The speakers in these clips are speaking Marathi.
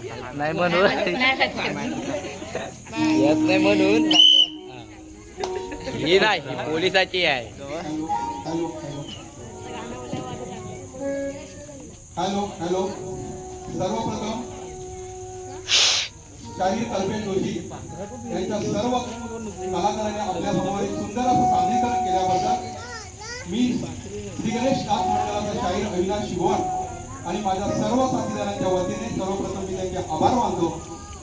नाही म्हणून. येत नाही म्हणून. ही नाही पोलिसाची आहे. Hello hello. सर्वप्रथम शाहीर कल्पेश जोशी यांच्या सर्व कलाकारांनी आपल्यासमोर एक सुंदर असं सादरीकरण केल्याबद्दल मी श्री गणेश नाथ मंडळाचा शाहीर अविनाश शिगवण आणि माझ्या सर्व साथीदारांच्या वतीने सर्वप्रथम आभार मानतो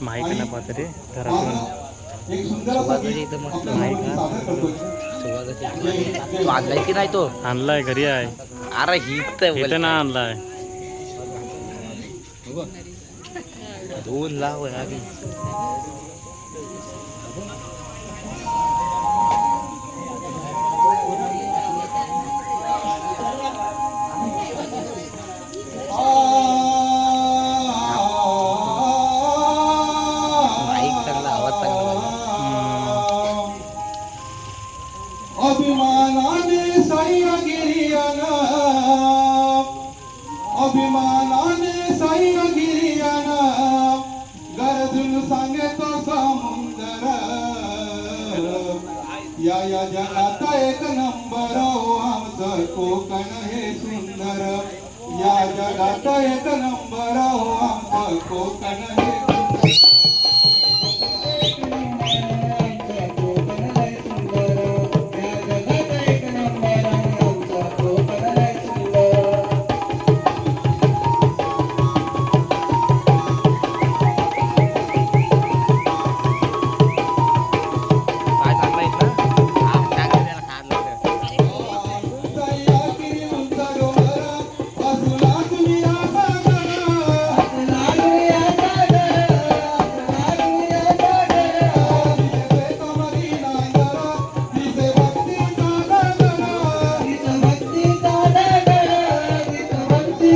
माहिती आणि ना पात्र तू आणलाय की नाही तो? आणलाय घरी आहे. अरे ही इथं ना आणलाय. दोन लाव आधी अभिमानाने सैरगिरियन गरजून सांगतो समुंदर. या या जगात एक नंबर हो, आमचं कोकण हे सुंदर. या जगात एक नंबर हो, आमचं कोकण हे